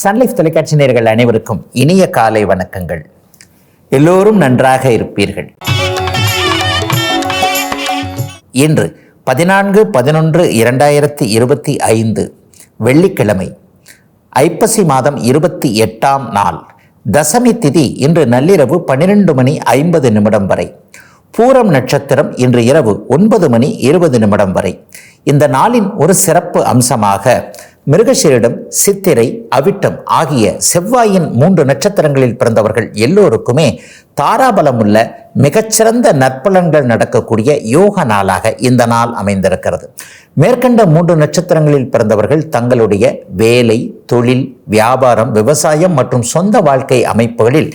Sun Life தொலைக்காட்சி நேர்கள் அனைவருக்கும் இனிய காலை வணக்கங்கள். எல்லோரும் நன்றாக இருப்பீர்கள். இன்று பதினான்கு பதினொன்று இரண்டாயிரத்தி இருபத்தி ஐந்து வெள்ளிக்கிழமை ஐப்பசி மாதம் இருபத்தி எட்டாம் நாள். தசமி திதி இன்று நள்ளிரவு பன்னிரெண்டு மணி ஐம்பது நிமிடம் வரை. பூரம் நட்சத்திரம் இன்று இரவு ஒன்பது மணி இருபது நிமிடம் வரை. இந்த நாளின் ஒரு சிறப்பு அம்சமாக மிருகசீரிடம் சித்திரை அவிட்டம் ஆகிய செவ்வாயின் மூன்று நட்சத்திரங்களில் பிறந்தவர்கள் எல்லோருக்குமே தாராபலமுள்ள மிகச்சிறந்த நற்பலன்கள் நடக்கக்கூடிய யோக நாளாக இந்த நாள் அமைந்திருக்கிறது. மேற்கண்ட மூன்று நட்சத்திரங்களில் பிறந்தவர்கள் தங்களுடைய வேலை தொழில் வியாபாரம் விவசாயம் மற்றும் சொந்த வாழ்க்கை அமைப்புகளில்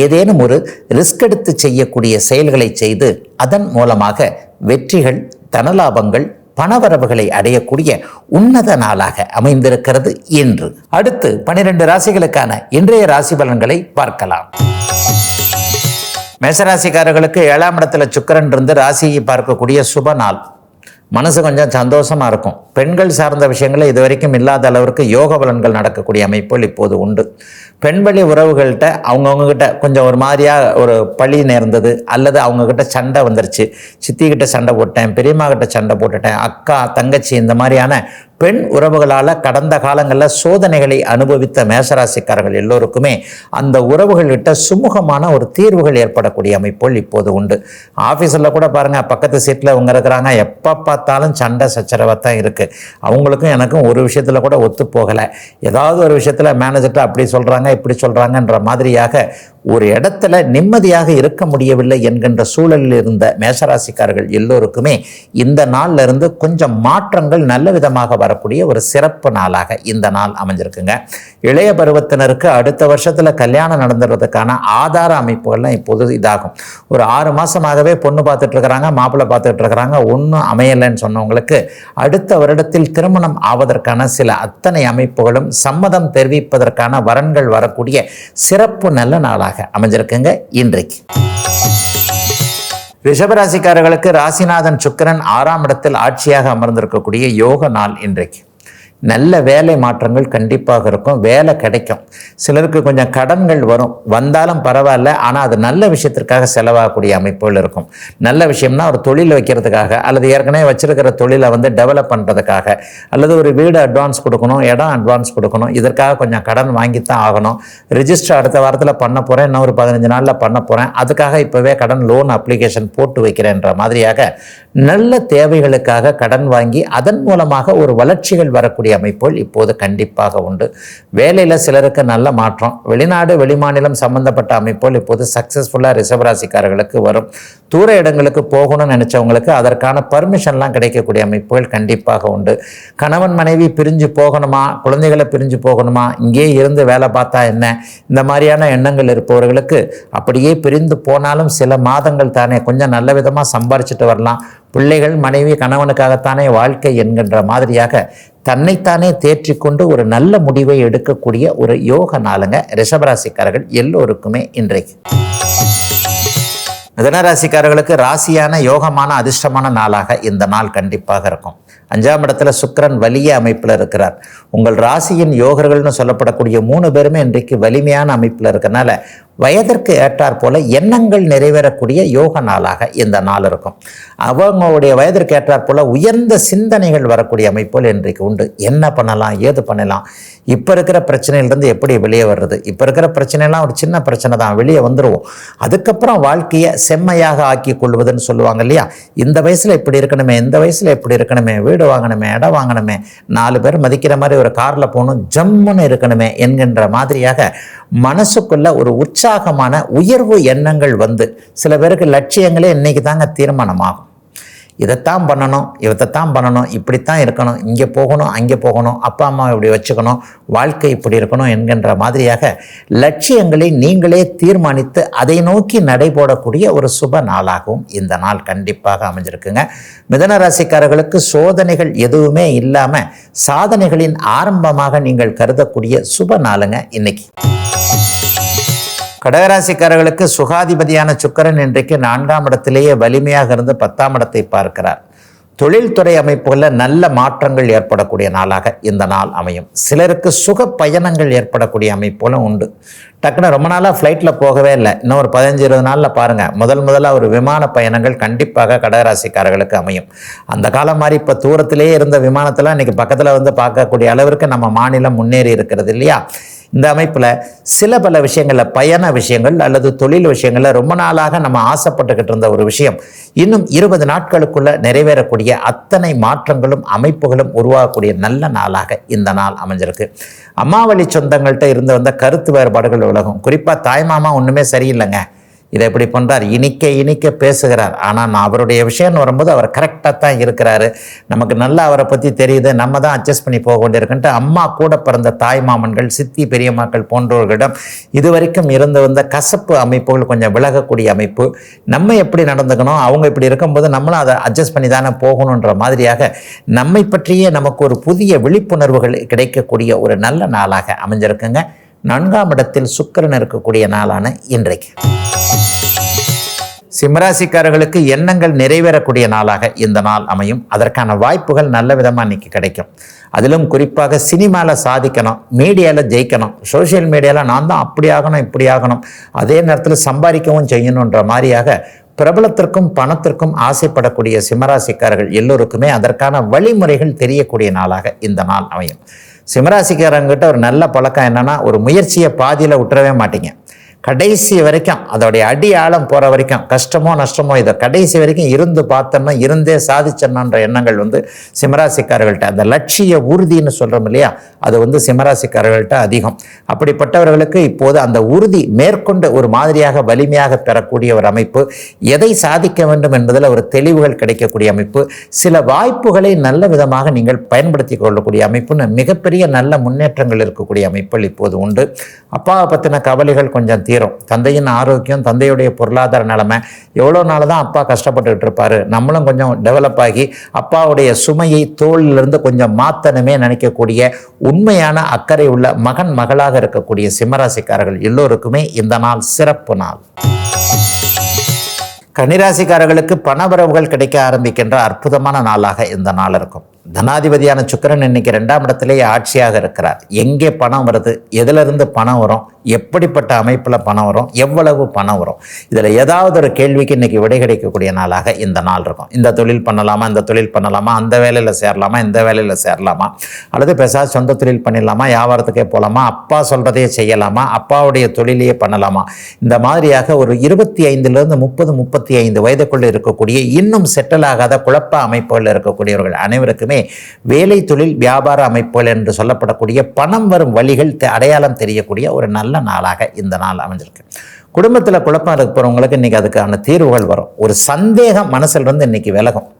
ஏதேனும் ஒரு ரிஸ்க் எடுத்து செய்யக்கூடிய செயல்களை செய்து அதன் மூலமாக வெற்றிகள் தனலாபங்கள் பணவரவுகளை அடையக்கூடிய உன்னத நாளாக அமைந்திருக்கிறது என்று. அடுத்து பனிரெண்டு ராசிகளுக்கான இன்றைய ராசி பலன்களை பார்க்கலாம். மேசராசிக்காரர்களுக்கு ஏழாம் இடத்துல சுக்கரன் இருந்து ராசியை பார்க்கக்கூடிய சுப நாள். மனசு கொஞ்சம் சந்தோஷமாக இருக்கும். பெண்கள் சார்ந்த விஷயங்களில் இது வரைக்கும் இல்லாத அளவிற்கு யோக பலன்கள் நடக்கக்கூடிய அமைப்புகள் இப்போது உண்டு. பெண்வழி உறவுகள்கிட்ட அவங்கவுங்ககிட்ட கொஞ்சம் ஒரு மாதிரியாக ஒரு பழி நேர்ந்தது அல்லது அவங்கக்கிட்ட சண்டை வந்துருச்சு. சித்திக்கிட்ட சண்டை போட்டேன் பெரியம்மா கிட்ட சண்டை போட்டுட்டேன் அக்கா தங்கச்சி இந்த மாதிரியான பெண் உறவுகளால் கடந்த காலங்களில் சோதனைகளை அனுபவித்த மேசராசிக்காரர்கள் எல்லோருக்குமே அந்த உறவுகள்கிட்ட சுமூகமான ஒரு தீர்வுகள் ஏற்படக்கூடிய அமைப்புகள் இப்போது உண்டு. ஆஃபீஸில் கூட பாருங்கள் பக்கத்து சீட்டில் அவங்க இருக்கிறாங்க எப்போ பார்த்தாலும் சண்டை சச்சரவாக தான் இருக்குது அவங்களுக்கும் எனக்கும் ஒரு விஷயத்தில் கூட ஒத்து போகலை. ஏதாவது ஒரு விஷயத்தில் மேனேஜர்கிட்ட அப்படி சொல்கிறாங்க இப்படி சொல்கிறாங்கன்ற மாதிரியாக ஒரு இடத்துல நிம்மதியாக இருக்க முடியவில்லை என்கின்ற சூழலில் இருந்த மேசராசிக்காரர்கள் எல்லோருக்குமே இந்த நாள்ல இருந்து கொஞ்சம் மாற்றங்கள் நல்ல விதமாக வரக்கூடிய ஒரு சிறப்பு நாளாக இந்த நாள் அமைஞ்சிருக்குங்க. இளைய பருவத்தினருக்கு அடுத்த வருஷத்துல கல்யாணம் நடந்துடுறதுக்கான ஆதார அமைப்புகள்லாம் இப்போது இதாகும். ஒரு ஆறு மாசமாகவே பொண்ணு பார்த்துட்டு இருக்கிறாங்க மாப்பிள்ளை பார்த்துட்டு இருக்கிறாங்க ஒன்றும் அமையலைன்னு சொன்னவங்களுக்கு அடுத்த வருடத்தில் திருமணம் ஆவதற்கான சில அத்தனை அமைப்புகளும் சம்மதம் தெரிவிப்பதற்கான வரன்கள் வரக்கூடிய சிறப்பு நல்ல நாளாக அமைஞ்சிருக்குங்க இன்றைக்கு. ரிஷபராசிக்காரர்களுக்கு ராசிநாதன் சுக்கிரன் ஆறாம் இடத்தில் ஆட்சியாக அமர்ந்திருக்கக்கூடிய யோக நாள் இன்றைக்கு. நல்ல வேலை மாற்றங்கள் கண்டிப்பாக இருக்கும். வேலை கிடைக்கும். சிலருக்கு கொஞ்சம் கடன்கள் வரும். வந்தாலும் பரவாயில்ல. ஆனால் அது நல்ல விஷயத்திற்காக செலவாகக்கூடிய அமைப்புகள் இருக்கும். நல்ல விஷயம்னா ஒரு தொழில் வைக்கிறதுக்காக அல்லது ஏற்கனவே வச்சிருக்கிற தொழிலை வந்து டெவலப் பண்ணுறதுக்காக அல்லது ஒரு வீடு அட்வான்ஸ் கொடுக்கணும் இடம் அட்வான்ஸ் கொடுக்கணும் இதற்காக கொஞ்சம் கடன் வாங்கித்தான் ஆகணும். ரிஜிஸ்டர் அடுத்த வாரத்தில் பண்ண போகிறேன் இன்னும் ஒரு பதினஞ்சு நாளில் பண்ண போகிறேன் அதுக்காக இப்போவே கடன் லோன் அப்ளிகேஷன் போட்டு வைக்கிறேன்ற மாதிரியாக நல்ல தேவைகளுக்காக கடன் வாங்கி அதன் மூலமாக ஒரு வளர்ச்சிகள் வரக்கூடிய அமைப்புகள் இப்போது கண்டிப்பாக உண்டு. வேலையில் சிலருக்கு நல்ல மாற்றம். வெளிநாடு வெளிமாநிலம் சம்பந்தப்பட்ட அமைப்புகள் இப்போது சக்ஸஸ்ஃபுல்லாக ரிசர்வராசிக்காரர்களுக்கு வரும். தூர இடங்களுக்கு போகணும்னு நினச்சவங்களுக்கு அதற்கான பர்மிஷன்லாம் கிடைக்கக்கூடிய அமைப்புகள் கண்டிப்பாக உண்டு. கணவன் மனைவி பிரிஞ்சு போகணுமா? குழந்தைகளை பிரிஞ்சு போகணுமா? இங்கே இருந்து வேலை பார்த்தா என்ன? இந்த மாதிரியான எண்ணங்கள் இருப்பவர்களுக்கு அப்படியே பிரிந்து போனாலும் சில மாதங்கள் தானே கொஞ்சம் நல்ல விதமாக சம்பாரிச்சிட்டு வரலாம். பிள்ளைகள் மனைவி கணவனுக்காகத்தானே வாழ்க்கை என்கின்ற மாதிரியாக தன்னைத்தானே தேற்றிக்கொண்டு ஒரு நல்ல முடிவை எடுக்கக்கூடிய ஒரு யோக நாளுங்க ரிஷபராசிக்காரர்கள் எல்லோருக்குமே இன்றைக்கு. மிதனராசிக்காரர்களுக்கு ராசியான யோகமான அதிர்ஷ்டமான நாளாக இந்த நாள் கண்டிப்பாக இருக்கும். அஞ்சாம் இடத்துல சுக்கிரன் வலிய அமைப்பில் இருக்கிறார். உங்கள் ராசியின் யோகர்கள்னு சொல்லப்படக்கூடிய மூணு பேருமே இன்றைக்கு வலிமையான அமைப்பில் இருக்கனால வயதிற்கு ஏற்றாற் போல எண்ணங்கள் நிறைவேறக்கூடிய யோக நாளாக இந்த நாள் இருக்கும். அவங்களுடைய வயதிற்கு ஏற்றாற் போல உயர்ந்த சிந்தனைகள் வரக்கூடிய அமைப்புகள் இன்றைக்கு உண்டு. என்ன பண்ணலாம்? ஏது பண்ணலாம்? இப்போ இருக்கிற பிரச்சனையிலேருந்து எப்படி வெளியே வர்றது? இப்போ இருக்கிற பிரச்சனைலாம் ஒரு சின்ன பிரச்சனை தான். வெளியே வந்துடுவோம் அதுக்கப்புறம் வாழ்க்கையை செம்மையாக ஆக்கி கொள்வதுன்னு சொல்லுவாங்க இல்லையா? இந்த வயசில் இப்படி இருக்கணுமே இந்த வயசில் இப்படி இருக்கணுமே வீடு வாங்கணுமே இடம் வாங்கணுமே நாலு பேர் மதிக்கிற மாதிரி ஒரு காரில் போகணும் ஜம்முன்னு இருக்கணுமே என்கின்ற மாதிரியாக மனசுக்குள்ள ஒரு உற்சாகமான உயர்வு எண்ணங்கள் வந்து சில பேருக்கு லட்சியங்களே இன்னைக்கு தாங்க தீர்மானமாகும். இதைத்தான் பண்ணணும் இதைத்தான் பண்ணணும் இப்படித்தான் இருக்கணும் இங்கே போகணும் அங்கே போகணும் அப்பா அம்மா இப்படி வச்சுக்கணும் வாழ்க்கை இப்படி இருக்கணும் என்கின்ற மாதிரியாக லட்சியங்களை நீங்களே தீர்மானித்து அதை நோக்கி நடைபோடக்கூடிய ஒரு சுப நாளாகவும் இந்த நாள் கண்டிப்பாக அமைஞ்சிருக்குங்க. மிதன ராசிக்காரர்களுக்கு சோதனைகள் எதுவுமே இல்லாமல் சாதனைகளின் ஆரம்பமாக நீங்கள் கருதக்கூடிய சுப நாளுங்க இன்னைக்கு. கடகராசிக்காரர்களுக்கு சுகாதிபதியான சுக்கரன் இன்றைக்கு நான்காம் இடத்திலேயே வலிமையாக இருந்து பத்தாம் இடத்தை பார்க்கிறார். தொழில்துறை அமைப்புகளில் நல்ல மாற்றங்கள் ஏற்படக்கூடிய நாளாக இந்த நாள் அமையும். சிலருக்கு சுக பயணங்கள் ஏற்படக்கூடிய அமைப்புகளும் உண்டு. டக்குன்னு ரொம்ப நாளாக ஃப்ளைட்டில் போகவே இல்லை. இன்னும் ஒரு பதினஞ்சு இருபது நாளில் பாருங்கள் முதல் முதலாக ஒரு விமான பயணங்கள் கண்டிப்பாக கடகராசிக்காரர்களுக்கு அமையும். அந்த காலம் மாதிரி இப்போ தூரத்திலேயே இருந்த விமானத்தில் இன்றைக்கி பக்கத்தில் வந்து பார்க்கக்கூடிய அளவிற்கு நம்ம மாநிலம் முன்னேறி இருக்கிறது இல்லையா? இந்த அமைப்பில் சில பல விஷயங்களில் பயண விஷயங்கள் அல்லது தொழில் விஷயங்களில் ரொம்ப நாளாக நம்ம ஆசைப்பட்டுக்கிட்டு இருந்த ஒரு விஷயம். இன்னும் இருபது நாட்களுக்குள்ளே நிறைவேறக்கூடிய அத்தனை மாற்றங்களும் அமைப்புகளும் உருவாகக்கூடிய நல்ல நாளாக இந்த நாள் அமைஞ்சிருக்கு. அம்மாவளி சொந்தங்கள்கிட்ட இருந்து வந்த கருத்து வேறுபாடுகள் உலகம். குறிப்பாக தாய்மாமா ஒன்றுமே சரியில்லைங்க. இதை எப்படி பண்ணுறார் இனிக்க இனிக்க பேசுகிறார். ஆனால் நான் அவருடைய விஷயம்னு வரும்போது அவர் கரெக்டாக தான் இருக்கிறாரு. நமக்கு நல்லா அவரை பற்றி தெரியுது. நம்ம தான் அட்ஜஸ்ட் பண்ணி போக வேண்டியிருக்குன்ட்டு அம்மா கூட பிறந்த தாய் மாமன்கள் சித்தி பெரியம்மாக்கள் போன்றவர்களிடம் இதுவரைக்கும் இருந்து வந்த கசப்பு அமைப்புகள் கொஞ்சம் விலகக்கூடிய அமைப்பு. நம்ம எப்படி நடந்துக்கணும்? அவங்க இப்படி இருக்கும்போது நம்மளும் அதை அட்ஜஸ்ட் பண்ணி தானே போகணுன்ற மாதிரியாக நம்மை பற்றியே நமக்கு ஒரு புதிய விழிப்புணர்வுகள் கிடைக்கக்கூடிய ஒரு நல்ல நாளாக அமைஞ்சிருக்குங்க. நான்காம் இடத்தில் சுக்கரன் இருக்கக்கூடிய நாளான இன்றைக்கு. சிம்மராசிக்காரர்களுக்கு எண்ணங்கள் நிறைவேறக்கூடிய நாளாக இந்த நாள் அமையும். அதற்கான வாய்ப்புகள் நல்ல விதமாக இன்னைக்கு கிடைக்கும். அதிலும் குறிப்பாக சினிமாவில் சாதிக்கணும் மீடியாவில் ஜெயிக்கணும் சோஷியல் மீடியாவில் நான் தான் அப்படி ஆகணும் இப்படி ஆகணும் அதே நேரத்தில் சம்பாதிக்கவும் செய்யணுன்ற மாதிரியாக பிரபலத்திற்கும் பணத்திற்கும் ஆசைப்படக்கூடிய சிம்மராசிக்காரர்கள் எல்லோருக்குமே அதற்கான வழிமுறைகள் தெரியக்கூடிய நாளாக இந்த நாள் அமையும். சிம்மராசிக்காரங்கிட்ட ஒரு நல்ல பழக்கம் என்னென்னா ஒரு முயற்சியை பாதியில் விட்டுறவே மாட்டீங்க. கடைசி வரைக்கும் அதோடைய அடி ஆழம் போகிற வரைக்கும் கஷ்டமோ நஷ்டமோ இதை கடைசி வரைக்கும் இருந்து பார்த்தோம்னா இருந்தே சாதிச்சோம்ன்ற எண்ணங்கள் வந்து சிம்மராசிக்காரர்கள்ட்ட அந்த லட்சிய உறுதின்னு சொல்கிறோம் இல்லையா அது வந்து சிம்மராசிக்காரர்கள்ட்ட அதிகம். அப்படிப்பட்டவர்களுக்கு இப்போது அந்த உறுதி மேற்கொண்டு ஒரு மாதிரியாக வலிமையாக பெறக்கூடிய ஒரு அமைப்பு எதை சாதிக்க வேண்டும் என்பதில் ஒரு தெளிவுகள் கிடைக்கக்கூடிய அமைப்பு சில வாய்ப்புகளை நல்ல விதமாக நீங்கள் பயன்படுத்தி கொள்ளக்கூடிய அமைப்புன்னு மிகப்பெரிய நல்ல முன்னேற்றங்கள் இருக்கக்கூடிய அமைப்புகள் இப்போது உண்டு. அப்பாவை பற்றின கவலைகள் கொஞ்சம் தீரும். தந்தையின் ஆரோக்கியம் தந்தையுடைய பொருளாதார நிலைமை எவ்வளோ நாள் தான் அப்பா கஷ்டப்பட்டுக்கிட்டு இருப்பார்? நம்மளும் கொஞ்சம் டெவலப் ஆகி அப்பாவுடைய சுமையை தோளிலிருந்து கொஞ்சம் மாத்தணுமே நினைக்கக்கூடிய உண்மையான அக்கறை உள்ள மகன் மகளாக இருக்கக்கூடிய சிம்மராசிக்காரர்கள் எல்லோருக்குமே இந்த நாள் சிறப்பு நாள். கன்னிராசிக்காரர்களுக்கு பணவரவுகள் கிடைக்க ஆரம்பிக்கின்ற அற்புதமான நாளாக இந்த நாள் இருக்கும். தனாதிபதியான சுக்கிரன் இன்னைக்கு ரெண்டாம் இடத்துலேயே ஆட்சியாக இருக்கிறார். எங்கே பணம் வருது? எதிலிருந்து பணம் வரும்? எப்படிப்பட்ட அமைப்பில் பணம் வரும்? எவ்வளவு பணம் வரும்? இதில் ஏதாவது ஒரு கேள்விக்கு இன்றைக்கி விடை கிடைக்கக்கூடிய நாளாக இந்த நாள் இருக்கும். இந்த தொழில் பண்ணலாமா? இந்த தொழில் பண்ணலாமா? அந்த வேலையில் சேரலாமா? இந்த வேலையில் சேரலாமா? அல்லது பெருசாக சொந்த தொழில் பண்ணிடலாமா? வியாபாரத்துக்கே போகலாமா அப்பா சொல்கிறதையே செய்யலாமா? அப்பாவுடைய தொழிலையே பண்ணலாமா? இந்த மாதிரியாக ஒரு இருபத்தி ஐந்துலேருந்து முப்பது முப்பத்தி ஐந்து வயதுக்குள்ளே இருக்கக்கூடிய இன்னும் செட்டில் ஆகாத குழப்ப அமைப்புகளில் இருக்கக்கூடியவர்கள் அனைவருக்குமே வேலை தொழில் வியாபார அமைப்புகள் என்று சொல்லப்படக்கூடிய பணம் வரும் வழிகள் தெ- அடையாளம் தெரியக்கூடிய ஒரு நல்ல நாளாக இந்த நாள் அமைஞ்சிருக்கு. குடும்பத்தில் குழப்பம் இருக்க போகிறவங்களுக்கு இன்றைக்கி அதுக்கான தீர்வுகள் வரும். ஒரு சந்தேகம் மனசில் இருந்து இன்னைக்கு விலகும்.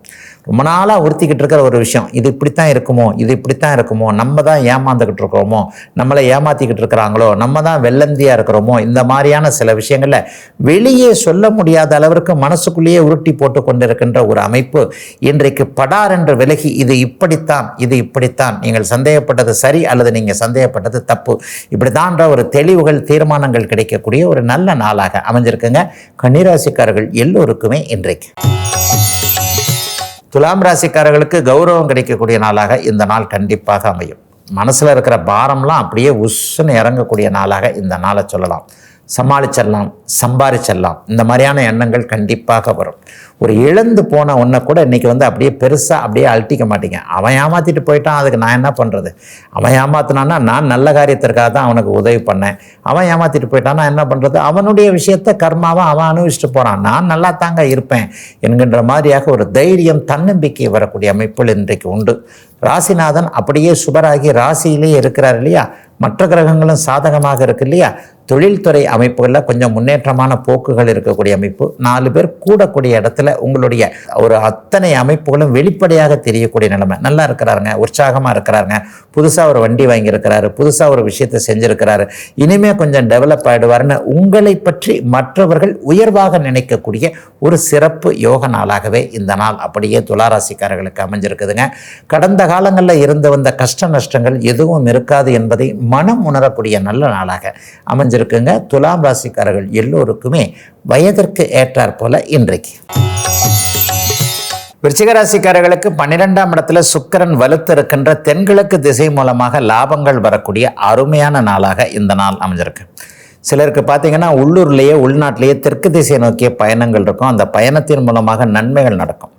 ரொம்ப நாளாக உறுத்திக்கிட்டு இருக்கிற ஒரு விஷயம். இது இப்படித்தான் இருக்குமோ? இது இப்படித்தான் இருக்குமோ? நம்ம தான் ஏமாந்துக்கிட்டு இருக்கிறோமோ? நம்மளை ஏமாத்திக்கிட்டு இருக்கிறாங்களோ? நம்ம தான் வெள்ளந்தியாக இருக்கிறோமோ? இந்த மாதிரியான சில விஷயங்களில் வெளியே சொல்ல முடியாத அளவிற்கு மனசுக்குள்ளேயே உருட்டி போட்டு கொண்டிருக்கின்ற ஒரு அமைப்பு இன்றைக்கு படார் என்று விலகி இது இப்படித்தான் இது இப்படித்தான். நீங்கள் சந்தேகப்பட்டது சரி அல்லது நீங்கள் சந்தேகப்பட்டது தப்பு. இப்படிதான்ற ஒரு தெளிவுகள் தீர்மானங்கள் கிடைக்கக்கூடிய ஒரு நல்ல நாளாக அமைஞ்சிருக்குங்க. கன்னிராசிக்காரர்கள் எல்லோருக்குமே இன்றைக்கு. துலாம் ராசிக்காரர்களுக்கு கௌரவம் கிடைக்கக்கூடிய நாளாக இந்த நாள் கண்டிப்பாக அமையும். மனசில் இருக்கிற பாரம்லாம் அப்படியே உஷ்ன்னு இறங்கக்கூடிய நாளாக இந்த நாளை சொல்லலாம். சமாளிச்சிடலாம் சம்பாரிச்சிடலாம். இந்த மாதிரியான எண்ணங்கள் கண்டிப்பாக வரும். ஒரு இழந்து போன ஒன்றை கூட இன்றைக்கி வந்து அப்படியே பெருசாக அப்படியே அழட்டிக்க மாட்டீங்க. அவன் ஏமாற்றிட்டு போயிட்டான் அதுக்கு நான் என்ன பண்ணுறது அவன் ஏமாத்தினான்னா நான் நல்ல காரியத்திற்காக தான் அவனுக்கு உதவி பண்ணேன். அவன் ஏமாற்றிட்டு போயிட்டான் நான் என்ன பண்ணுறது அவனுடைய விஷயத்தை கர்மாவை அவன் அனுபவிச்சுட்டு போகிறான் நான் நல்லா தாங்க இருப்பேன் என்கின்ற மாதிரியாக ஒரு தைரியம் தன்னம்பிக்கை வரக்கூடிய அமைப்புகள் இன்றைக்கு உண்டு. ராசிநாதன் அப்படியே சுபராகி ராசியிலேயே இருக்கிறார் இல்லையா? மற்ற கிரகங்களும் சாதகமாக இருக்கு இல்லையா? தொழில்துறை அமைப்புகளில் கொஞ்சம் முன்னேற்றமான போக்குகள் இருக்கக்கூடிய அமைப்பு. நாலு பேர் கூடக்கூடிய இடத்துல உங்களுடைய ஒரு அத்தனை அமைப்புகளும் வெளிப்படையாக தெரியக்கூடிய நிலைமை. நல்லா இருக்கிறாருங்க உற்சாகமாக இருக்கிறாருங்க. புதுசாக ஒரு வண்டி வாங்கியிருக்கிறாரு புதுசாக ஒரு விஷயத்தை செஞ்சுருக்கிறாரு. இனிமேல் கொஞ்சம் டெவலப் ஆகிடுவார்னு உங்களை பற்றி மற்றவர்கள் உயர்வாக நினைக்கக்கூடிய ஒரு சிறப்பு யோக நாளாகவே இந்த நாள் அப்படியே துளாராசிக்காரர்களுக்கு அமைஞ்சிருக்குதுங்க. கடந்த காலங்களில் இருந்து வந்த கஷ்ட நஷ்டங்கள் எதுவும் இருக்காது என்பதை மனம் உணரக்கூடிய நல்ல நாளாக அமைஞ்சிருக்குங்க. துலாம் ராசிக்காரர்கள் எல்லோருக்குமே வயதிற்கு ஏற்றாற் போல இன்றைக்கு. விருச்சிகராசிக்காரர்களுக்கு பன்னிரெண்டாம் இடத்துல சுக்கிரன் வலுத்து இருக்கின்ற தென்கிழக்கு திசை மூலமாக லாபங்கள் வரக்கூடிய அருமையான நாளாக இந்த நாள் அமைஞ்சிருக்கு. சிலருக்கு பார்த்தீங்கன்னா உள்ளூர்லேயே உள்நாட்டிலேயே தெற்கு திசை நோக்கிய பயணங்கள் இருக்கும். அந்த பயணத்தின் மூலமாக நன்மைகள் நடக்கும்.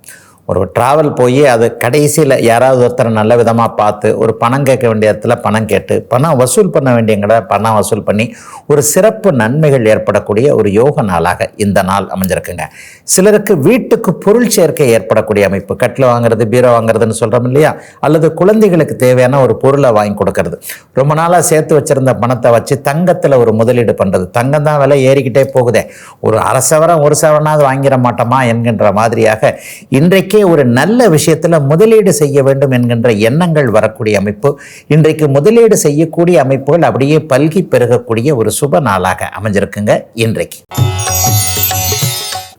ஒரு ட்ராவல் போய் அது கடைசியில் யாராவது ஒருத்தரை நல்ல விதமாக பார்த்து ஒரு பணம் கேட்க வேண்டிய இடத்துல பணம் கேட்டு பணம் வசூல் பண்ண வேண்டிய கடை பணம் வசூல் பண்ணி ஒரு சிறப்பு நன்மைகள் ஏற்படக்கூடிய ஒரு யோக நாளாக இந்த நாள் அமைஞ்சிருக்குங்க. சிலருக்கு வீட்டுக்கு பொருள் சேர்க்கை ஏற்படக்கூடிய அமைப்பு கட்டில் வாங்குறது பீரோ வாங்குறதுன்னு சொல்கிறோம் இல்லையா? அல்லது குழந்தைகளுக்கு தேவையான ஒரு பொருளை வாங்கி கொடுக்கறது. ரொம்ப நாளாக சேர்த்து வச்சிருந்த பணத்தை வச்சு தங்கத்தில் ஒரு முதலீடு பண்ணுறது தங்கம் தான் விலை ஏறிக்கிட்டே போகுதே. ஒரு அரை சவரம் ஒரு சவரனாவது வாங்கிட மாட்டோமா என்கின்ற மாதிரியாக இன்றைக்கு ஒரு நல்ல விஷயத்தில் முதலீடு செய்ய வேண்டும் என்கின்ற எண்ணங்கள் வரக்கூடிய அமைப்பு இன்றைக்கு முதலீடு செய்யக்கூடிய அமைப்புகள் அப்படியே பல்கி பெருகக்கூடிய ஒரு சுப நாளாக அமைஞ்சிருக்குங்க இன்றைக்கு.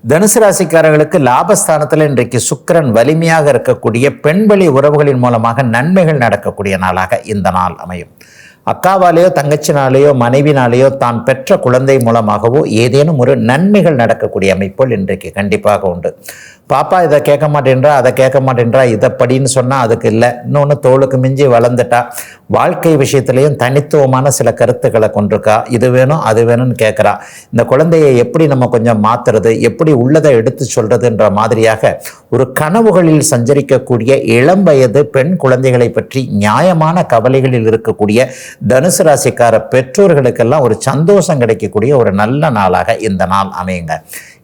தனுசு ராசிக்காரர்களுக்கு லாபஸ்தானத்தில் இன்றைக்கு சுக்கரன் வலிமையாக இருக்கக்கூடிய பெண்வழி உறவுகளின் மூலமாக நன்மைகள் நடக்கக்கூடிய நாளாக இந்த நாள் அமையும். அக்காவாலேயோ தங்கச்சினாலேயோ மனைவினாலேயோ தான் பெற்ற குழந்தை மூலமாகவோ ஏதேனும் ஒரு நன்மைகள் நடக்கக்கூடிய அமைப்புகள் இன்றைக்கு கண்டிப்பாக உண்டு. பாப்பா இதை கேட்க மாட்டேன்றா அதை கேட்க மாட்டேன்றா இதை படின்னு சொன்னால் அதுக்கு இல்லை. இன்னொன்று தோளுக்கு மிஞ்சி வளர்ந்துட்டா. வாழ்க்கை விஷயத்துலேயும் தனித்துவமான சில கருத்துக்களை கொண்டிருக்கா. இது வேணும் அது வேணும்னு கேட்குறா. இந்த குழந்தையை எப்படி நம்ம கொஞ்சம் மாற்றுறது எப்படி உள்ளதை எடுத்து சொல்கிறதுன்ற மாதிரியாக ஒரு கனவுகளில் சஞ்சரிக்கக்கூடிய இளம் வயது பெண் குழந்தைகளை பற்றி நியாயமான கவலைகளில் இருக்கக்கூடிய தனுசு ராசிக்கார பெற்றோர்களுக்கெல்லாம் ஒரு சந்தோஷம் கிடைக்கக்கூடிய ஒரு நல்ல நாளாக இந்த நாள் அமையுங்க.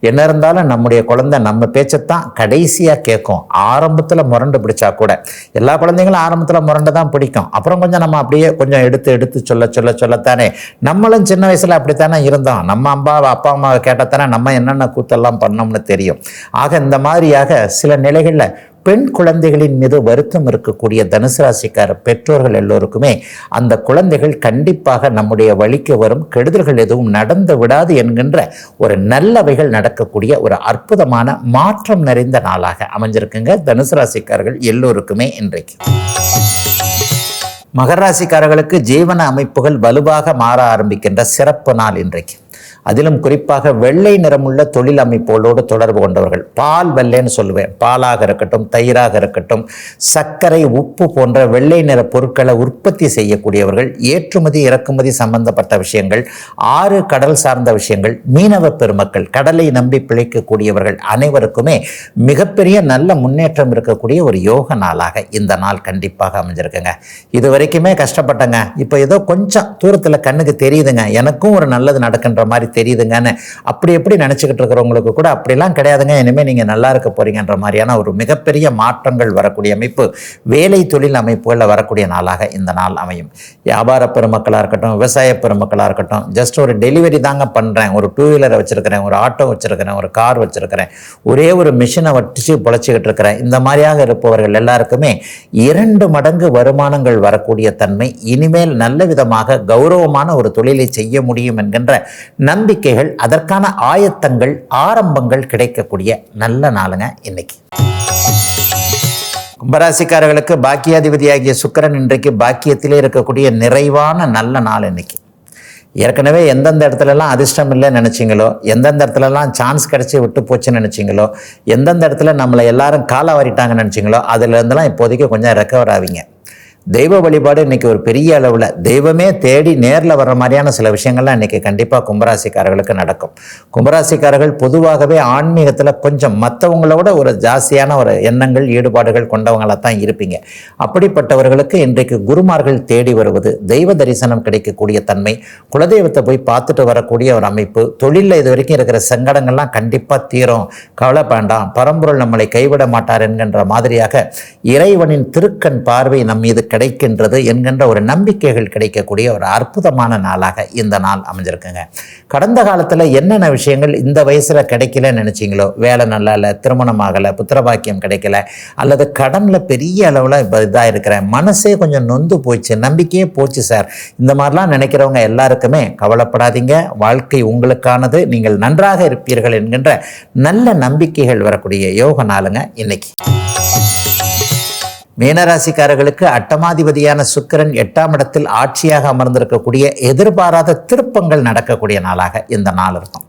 என்ன இருந்தாலும் நம்முடைய குழந்தை நம்ம பேச்சைத்தான் கடைசியாக கேட்கும். ஆரம்பத்தில் முரண்டு பிடிச்சா கூட. எல்லா குழந்தைங்களும் ஆரம்பத்தில் முரண்டு தான் பிடிக்கும். அப்புறம் கொஞ்சம் நம்ம அப்படியே கொஞ்சம் எடுத்து எடுத்து சொல்ல சொல்ல சொல்லத்தானே. நம்மளும் சின்ன வயசில் அப்படித்தானே இருந்தோம். நம்ம அம்மா அப்பா அம்மாவை கேட்டால் தானே நம்ம என்னென்ன கூத்தெல்லாம் பண்ணோம்னு தெரியும். ஆக இந்த மாதிரியாக சில நிலைகளில் பெண் குழந்தைகளின் மீது வருத்தம் இருக்கக்கூடிய தனுசு ராசிக்கார பெற்றோர்கள் எல்லோருக்குமே அந்த குழந்தைகள் கண்டிப்பாக நம்முடைய வழிக்கு வரும். கெடுதல்கள் எதுவும் நடந்து விடாது என்கின்ற ஒரு நல்லவைகள் நடக்கக்கூடிய ஒரு அற்புதமான மாற்றம் நிறைந்த நாளாக அமைஞ்சிருக்குங்க. தனுசு ராசிக்காரர்கள் எல்லோருக்குமே இன்றைக்கு. மகராசிக்காரர்களுக்கு ஜீவன அமைப்புகள் வலுவாக மாற ஆரம்பிக்கின்ற சிறப்பு நாள் இன்றைக்கு. அதிலும் குறிப்பாக வெள்ளை நிறமுள்ள தொழில் அமைப்புகளோடு தொடர்பு கொண்டவர்கள். பால் வெள்ளைன்னு சொல்லுவேன். பாலாக இருக்கட்டும் தயிராக இருக்கட்டும் சர்க்கரை உப்பு போன்ற வெள்ளை நிற பொருட்களை உற்பத்தி செய்யக்கூடியவர்கள் ஏற்றுமதி இறக்குமதி சம்பந்தப்பட்ட விஷயங்கள் ஆறு கடல் சார்ந்த விஷயங்கள் மீனவ பெருமக்கள் கடலை நம்பி பிழைக்கக்கூடியவர்கள் அனைவருக்குமே மிகப்பெரிய நல்ல முன்னேற்றம் இருக்கக்கூடிய ஒரு யோக நாளாக இந்த நாள் கண்டிப்பாக அமைஞ்சிருக்குங்க. இது வரைக்குமே கஷ்டப்பட்டங்க. இப்போ ஏதோ கொஞ்சம் தூரத்தில் கண்ணுக்கு தெரியுதுங்க. எனக்கும் ஒரு நல்லது நடக்கின்ற மாதிரி தெரியுதுங்கன்னு அப்படி எப்படி நினச்சிக்கிட்டு இருக்கிறவங்களுக்கு கூட அப்படிலாம் கிடையாதுங்க. இனிமேல் நீங்கள் நல்லா இருக்க போறீங்கன்ற மாதிரியான ஒரு மிகப்பெரிய மாற்றங்கள் வரக்கூடிய அமைப்பு வேலை தொழில் அமைப்புகளில் வரக்கூடிய நாளாக இந்த நாள் அமையும். வியாபார பெருமக்களாக இருக்கட்டும் விவசாய பெருமக்களாக இருக்கட்டும் ஜஸ்ட் ஒரு டெலிவரி தாங்க பண்ணுறேன் ஒரு டூ வீலரை வச்சுருக்கிறேன் ஒரு ஆட்டோ வச்சுருக்கிறேன் ஒரு கார் வச்சுருக்கிறேன். ஒரே ஒரு மிஷினை வட்டிச்சு பொழைச்சிக்கிட்டு இருக்கிறேன். இந்த மாதிரியாக இருப்பவர்கள் எல்லாருக்குமே இரண்டு மடங்கு வருமானங்கள் வரக்கூடிய தன்மை இனிமேல் நல்ல விதமாக கௌரவமான ஒரு தொழிலை செய்ய முடியும் என்கின்ற நம்பிக்கைகள் அதற்கான ஆயத்தங்கள் ஆரம்பங்கள் கிடைக்கக்கூடிய நல்ல நாளுங்க இன்னைக்கு. கும்பராசிக்காரர்களுக்கு பாக்கியாதிபதியாகிய சுக்கிரன் இன்றைக்கு பாக்கியத்திலே இருக்கக்கூடிய நிறைவான நல்ல நாள் இன்னைக்கு. ஏற்கனவே எந்தெந்த இடத்துலலாம் அதிர்ஷ்டம் இல்லைன்னு நினச்சிங்களோ எந்தெந்த இடத்துலலாம் சான்ஸ் கிடச்சி விட்டு போச்சுன்னு நினச்சிங்களோ எந்தெந்த இடத்துல நம்மளை எல்லாரும் காலை வாரிட்டாங்கன்னு நினச்சிங்களோ அதுலேருந்துலாம் இப்போதைக்கு கொஞ்சம் ரெக்கவர் ஆவீங்க. தெய்வ வழிபாடு இன்னைக்கு ஒரு பெரிய அளவில் தெய்வமே தேடி நேரில் வர்ற மாதிரியான சில விஷயங்கள்லாம் இன்றைக்கி கண்டிப்பாக கும்பராசிக்காரர்களுக்கு நடக்கும். கும்பராசிக்காரர்கள் பொதுவாகவே ஆன்மீகத்தில் கொஞ்சம் மற்றவங்களோட ஒரு ஜாஸ்தியான ஒரு எண்ணங்கள் ஈடுபாடுகள் கொண்டவங்களாக தான் இருப்பீங்க. அப்படிப்பட்டவர்களுக்கு இன்றைக்கு குருமார்கள் தேடி வருவது தெய்வ தரிசனம் கிடைக்கக்கூடிய தன்மை குலதெய்வத்தை போய் பார்த்துட்டு வரக்கூடிய ஒரு அமைப்பு தொழிலில் இது வரைக்கும் இருக்கிற சங்கடங்கள்லாம் கண்டிப்பாக தீரும். கவலை வேண்டாம் பரம்பொருள் நம்மளை கைவிட மாட்டார் என்கின்ற மாதிரியாக இறைவனின் திருக்கண் பார்வை நம் மீது கிடைக்கின்றது என்கின்ற ஒரு நம்பிக்கைகள் கிடைக்கக்கூடிய ஒரு அற்புதமான நாளாக இந்த நாள் அமைஞ்சிருக்குங்க. கடந்த காலத்தில் என்னென்ன விஷயங்கள் இந்த வயசில் கிடைக்கலன்னு நினச்சிங்களோ? வேலை நல்லா இல்லை திருமணம் ஆகலை புத்திரபாக்கியம் கிடைக்கல அல்லது கடனில் பெரிய அளவில் இப்போ இதாக இருக்கிறேன் மனசே கொஞ்சம் நொந்து போச்சு நம்பிக்கையே போச்சு சார். இந்த மாதிரிலாம் நினைக்கிறவங்க எல்லாருக்குமே கவலைப்படாதீங்க. வாழ்க்கை உங்களுக்கானது நீங்கள் நன்றாக இருப்பீர்கள் என்கின்ற நல்ல நம்பிக்கைகள் வரக்கூடிய யோக நாளுங்க இன்னைக்கு. மீனராசிக்காரர்களுக்கு அட்டமாதிபதியான சுக்கிரன் எட்டாம் இடத்தில் ஆட்சியாக அமர்ந்திருக்கக்கூடிய எதிர்பாராத திருப்பங்கள் நடக்கக்கூடிய நாளாக இந்த நாள் இருக்கும்.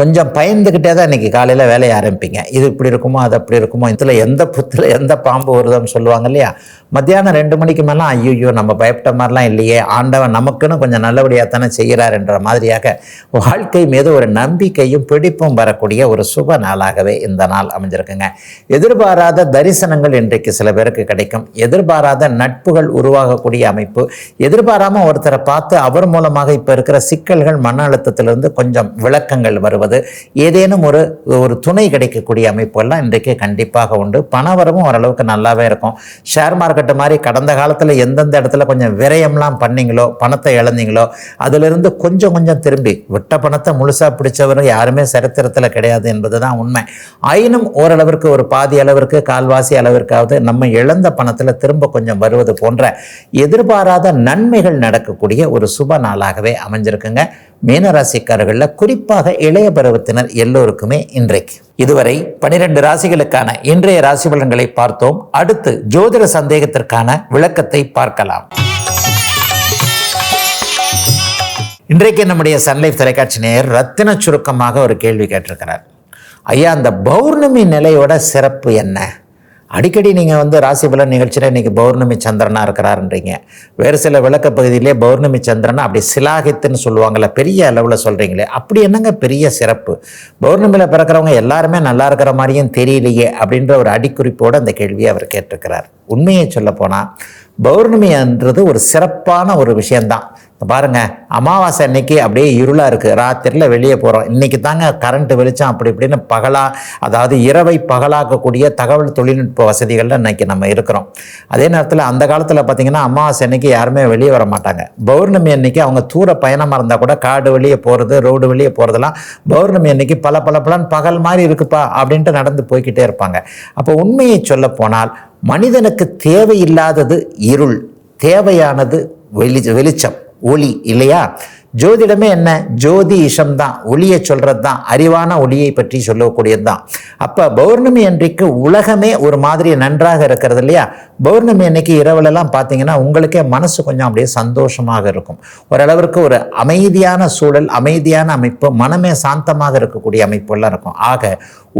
கொஞ்சம் பயந்துக்கிட்டே தான் இன்றைக்கி காலையில் வேலையை ஆரம்பிப்பீங்க. இது இப்படி இருக்குமோ அது அப்படி இருக்குமோ இதில் எந்த புத்தில் எந்த பாம்பு வருதுன்னு சொல்லுவாங்க இல்லையா? மத்தியானம் ரெண்டு மணிக்கு மேலாம் ஐயோ நம்ம பயப்பட்ட மாதிரிலாம் இல்லையே. ஆண்டவன் நமக்குன்னு கொஞ்சம் நல்லபடியாக தானே செய்கிறார் என்ற மாதிரியாக வாழ்க்கை மீது ஒரு நம்பிக்கையும் பிடிப்பும் வரக்கூடிய ஒரு சுப நாளாகவே இந்த நாள் அமைஞ்சிருக்குங்க. எதிர்பாராத தரிசனங்கள் இன்றைக்கு சில பேருக்கு கிடைக்கும். எதிர்பாராத நட்புகள் உருவாகக்கூடிய அமைப்பு. எதிர்பாராமல் ஒருத்தரை பார்த்து அவர் மூலமாக இப்போ இருக்கிற சிக்கல்கள் மன அழுத்தத்திலிருந்து கொஞ்சம் விளக்கங்கள் வருவது ஏதேனும் ஒரு ஒரு துணை கிடைக்கக்கூடிய அமைப்புகள்லாம் இன்றைக்கு கண்டிப்பாக உண்டு. பணவரமும் ஓரளவுக்கு நல்லாவே இருக்கும். ஷேர் மார்க்கெட் காலகட்டம் மாதிரி கடந்த காலத்தில் எந்தெந்த இடத்துல கொஞ்சம் விரயம்லாம் பண்ணீங்களோ பணத்தை இழந்தீங்களோ அதிலிருந்து கொஞ்சம் கொஞ்சம் திரும்பி விட்ட பணத்தை முழுசாக பிடிச்சவரும் யாருமே சரித்திரத்தில் கிடையாது என்பது தான் உண்மை. ஆயினும் ஓரளவிற்கு ஒரு பாதி அளவிற்கு கால்வாசி அளவிற்காவது நம்ம இழந்த பணத்தில் திரும்ப கொஞ்சம் வருவது போன்ற எதிர்பாராத நன்மைகள் நடக்கக்கூடிய ஒரு சுப நாளாகவே அமைஞ்சிருக்குங்க. மீனராசிக்காரர்களில் குறிப்பாக இளைய பருவத்தினர் எல்லோருக்குமே இன்றைக்கு. இதுவரை பனிரெண்டு ராசிகளுக்கான இன்றைய ராசி பலன்களை பார்த்தோம். அடுத்து ஜோதிட சந்தேகத்திற்கான விளக்கத்தை பார்க்கலாம். இன்றைக்கு நம்முடைய சன்லைஃப் தொலைக்காட்சி நேயர் ரத்தின சுருக்கமாக ஒரு கேள்வி கேட்டிருக்கிறார். ஐயா அந்த பௌர்ணமி நிலையோட சிறப்பு என்ன? அடிக்கடி நீங்கள் வந்து ராசி பலன் நிகழ்ச்சியில் இன்றைக்கி பௌர்ணமி சந்திரனாக இருக்கிறாருன்றீங்க. வேறு சில விளக்க பகுதியிலே பௌர்ணமி சந்திரனை அப்படி சிலாகித்துன்னு சொல்லுவாங்கள்ல பெரிய அளவில் சொல்கிறீங்களே அப்படி என்னங்க பெரிய சிறப்பு? பௌர்ணமியில் பிறக்கிறவங்க எல்லாருமே நல்லா இருக்கிற மாதிரியும் தெரியலையே அப்படின்ற ஒரு அடிக்குறிப்போடு அந்த கேள்வியை அவர் கேட்டிருக்கிறார். உண்மையை சொல்லப்போனால் பௌர்ணமின்றது ஒரு சிறப்பான ஒரு விஷயந்தான் பாருங்கள் அமாவாசை அன்னைக்கு அப்படியே இருளாக இருக்குது ராத்திரியில் வெளியே போகிறோம் இன்றைக்கி தாங்க கரண்ட்டு வெளிச்சம் அப்படி இப்படின்னு பகலாக அதாவது இரவை பகலாக்கக்கூடிய தகவல் தொழில்நுட்ப வசதிகளில் இன்றைக்கி நம்ம இருக்கிறோம். அதே நேரத்தில் அந்த காலத்தில் பார்த்திங்கன்னா அமாவாசை அன்னைக்கு யாருமே வெளியே வர மாட்டாங்க. பௌர்ணமி அன்னைக்கு அவங்க தூர பயணமாக இருந்தால் கூட காடு வெளியே போகிறது ரோடு வெளியே போகிறதெல்லாம் பௌர்ணமி அன்னைக்கு பல பல பலன் பகல் மாதிரி இருக்குப்பா அப்படின்ட்டு நடந்து போய்கிட்டே இருப்பாங்க. அப்போ உண்மையை சொல்ல போனால் மனிதனுக்கு தேவையில்லாதது இருள் தேவையானது வெளி வெளிச்சம். ஒளி இல்லையா? ஜோதிடமே என்ன? ஜோதி இஷம் தான் ஒளியை சொல்கிறது தான் அறிவான ஒளியை பற்றி சொல்லக்கூடியது தான் அப்போ பௌர்ணமி அன்றைக்கு உலகமே ஒரு மாதிரி நன்றாக இருக்கிறது இல்லையா? பௌர்ணமி அன்னைக்கு இரவுலலாம் பார்த்தீங்கன்னா உங்களுக்கே மனசு கொஞ்சம் அப்படியே சந்தோஷமாக இருக்கும். ஓரளவிற்கு ஒரு அமைதியான சூழல் அமைதியான அமைப்பு மனமே சாந்தமாக இருக்கக்கூடிய அமைப்புலாம் இருக்கும். ஆக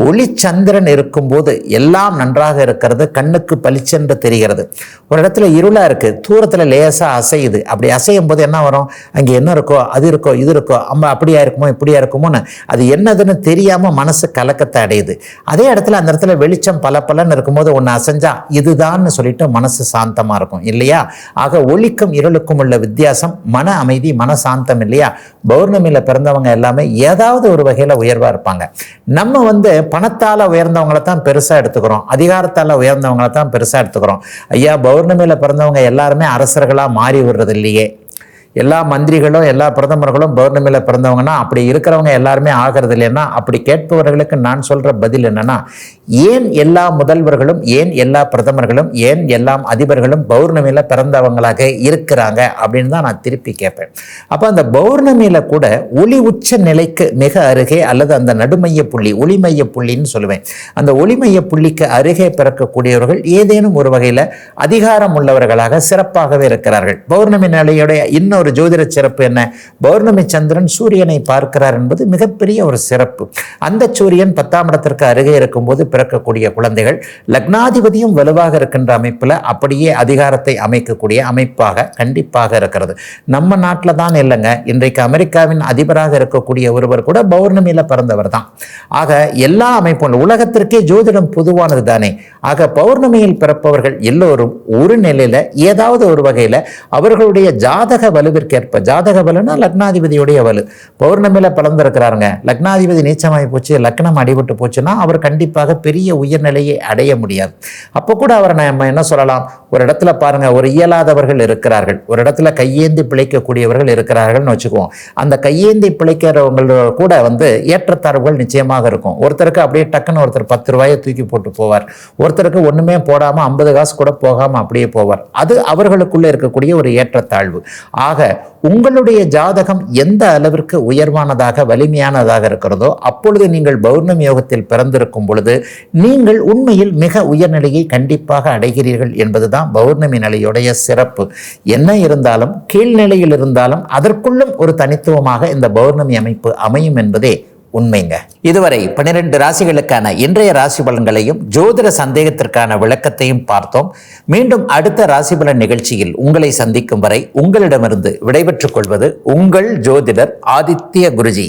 ஒளிச்சந்திரன் இருக்கும்போது எல்லாம் நன்றாக இருக்கிறது கண்ணுக்கு பளிச்சென்று தெரிகிறது. ஒரு இடத்துல இருளாக இருக்குது தூரத்தில் லேசாக அசையுது. அப்படி அசையும் போது என்ன வரும்? அங்கே என்ன இருக்கோ அது இருக்கோ இது இருக்கோ அம்மா அப்படியா இருக்குமோ இப்படியா இருக்குமோன்னு அது என்னதுன்னு தெரியாமல் மனசு கலக்கத்தை அடையுது. அதே இடத்துல அந்த இடத்துல வெளிச்சம் பல பலன்னு இருக்கும்போது ஒன்று அசைஞ்சா இதுதான்னு சொல்லிட்டு மனசு சாந்தமாக இருக்கும் இல்லையா? ஆக ஒளிக்கும் இருளுக்கும் உள்ள வித்தியாசம் மன அமைதி மன சாந்தம் இல்லையா? பௌர்ணமியில் பிறந்தவங்க எல்லாமே ஏதாவது ஒரு வகையில் உயர்வாக இருப்பாங்க. நம்ம வந்து பணத்தால் உயர்ந்தவங்களை தான் பெருசாக எடுத்துக்கிறோம் அதிகாரத்தால் உயர்ந்தவங்களை தான் பெருசாக எடுத்துக்கிறோம். ஐயா பௌர்ணமியில் பிறந்தவங்க எல்லாருமே அரசர்களாக மாறி விடுறது இல்லையே. எல்லா மந்திரிகளும் எல்லா பிரதமர்களும் பௌர்ணமியில் பிறந்தவங்கன்னா அப்படி இருக்கிறவங்க எல்லாருமே ஆகிறது இல்லைன்னா அப்படி கேட்பவர்களுக்கு நான் சொல்கிற பதில் என்னென்னா ஏன் எல்லா முதல்வர்களும் ஏன் எல்லா பிரதமர்களும் ஏன் எல்லாம் அதிபர்களும் பௌர்ணமியில் பிறந்தவங்களாக இருக்கிறாங்க அப்படின்னு தான் நான் திருப்பி கேட்பேன். அப்போ அந்த பௌர்ணமியில் கூட ஒளி உச்ச நிலைக்கு மிக அருகே அல்லது அந்த நடுமைய புள்ளி ஒளிமைய புள்ளின்னு சொல்லுவேன். அந்த ஒளிமைய புள்ளிக்கு அருகே பிறக்கக்கூடியவர்கள் ஏதேனும் ஒரு வகையில் அதிகாரம் உள்ளவர்களாக சிறப்பாகவே இருக்கிறார்கள். பௌர்ணமி நிலையுடைய இன்னொரு ஜோதிட சிறப்பு என்ன? பௌர்ணமி சந்திரன் சூரியனை பார்க்கிறார் என்பது மிகப்பெரிய ஒரு சிறப்பு. அந்த சூரியன் பத்தாம் இடத்திற்கு அருகே இருக்கும்போது பிறக்கக்கூடிய குழந்தைகள் லக்னாதிபதியும் வலுவாக இருக்கின்ற அமைப்பில் அப்படியே அதிகாரத்தை அமைக்கக்கூடிய அமைப்பாக கண்டிப்பாக இருக்கிறது. நம்ம நாட்டில் தான் இல்லைங்க. இன்றைக்கு அமெரிக்காவின் அதிபராக இருக்கக்கூடிய ஒருவர் கூட பௌர்ணமியில் பிறந்தவர் தான். ஆக எல்லா அமைப்பும் உலகத்திற்கே ஜோதிடம் பொதுவானது தானே. ஆக பௌர்ணமியில் பிறப்பவர்கள் எல்லோரும் ஒரு நிலையில் ஏதாவது ஒரு வகையில் அவர்களுடைய ஜாதக வலுவிற்கேற்ப ஜாதக வலுனா லக்னாதிபதியுடைய வலு. பௌர்ணமியில் பிறந்திருக்கிறாருங்க. லக்னாதிபதி நீச்சமாகி போச்சு லக்னம் அடிபட்டு போச்சுன்னா அவர் கண்டிப்பாக பெரிய உயர்நிலையை அடைய முடியாது. அப்போ கூட அவரை நம்ம என்ன சொல்லலாம்? ஒரு இடத்துல பாருங்க ஒரு இயலாதவர்கள் இருக்கிறார்கள். ஒரு இடத்துல கையேந்தி பிழைக்கக்கூடியவர்கள் இருக்கிறார்கள்னு வச்சுக்குவோம். அந்த கையேந்தி பிழைக்கிறவங்களோட கூட வந்து ஏற்றத்தாழ்வுகள் நிச்சயமாக இருக்கும். ஒருத்தருக்கு அப்படியே டக்குன்னு ஒருத்தர் பத்து ரூபாயை தூக்கி போட்டு போவார். ஒருத்தருக்கு ஒன்றுமே போடாமல் ஐம்பது காசு கூட போகாமல் அப்படியே போவார். அது அவர்களுக்குள்ளே இருக்கக்கூடிய ஒரு ஏற்றத்தாழ்வு. ஆக உங்களுடைய ஜாதகம் எந்த அளவிற்கு உயர்வானதாக வலிமையானதாக இருக்கிறதோ அப்பொழுது நீங்கள் பௌர்ணமி யோகத்தில் பிறந்திருக்கும் பொழுது நீங்கள் உண்மையில் மிக உயர்நிலையை கண்டிப்பாக அடைகிறீர்கள் என்பதுதான் பௌர்ணமி நிலையுடைய சிறப்பு. என்ன இருந்தாலும் கீழ்நிலையில் இருந்தாலும் அதற்குள்ளும் ஒரு தனித்துவமாக இந்த பௌர்ணமி அமைப்பு அமையும் என்பதே உண்மைங்க. இதுவரை பன்னிரண்டு ராசிகளுக்கான இன்றைய ராசி பலன்களையும் ஜோதிட சந்தேகத்திற்கான விளக்கத்தையும் பார்த்தோம். மீண்டும் அடுத்த ராசி பலன் நிகழ்ச்சியில் உங்களை சந்திக்கும் வரை உங்களிடமிருந்து விடைபெற்றுக் கொள்வது உங்கள் ஜோதிடர் ஆதித்ய குருஜி.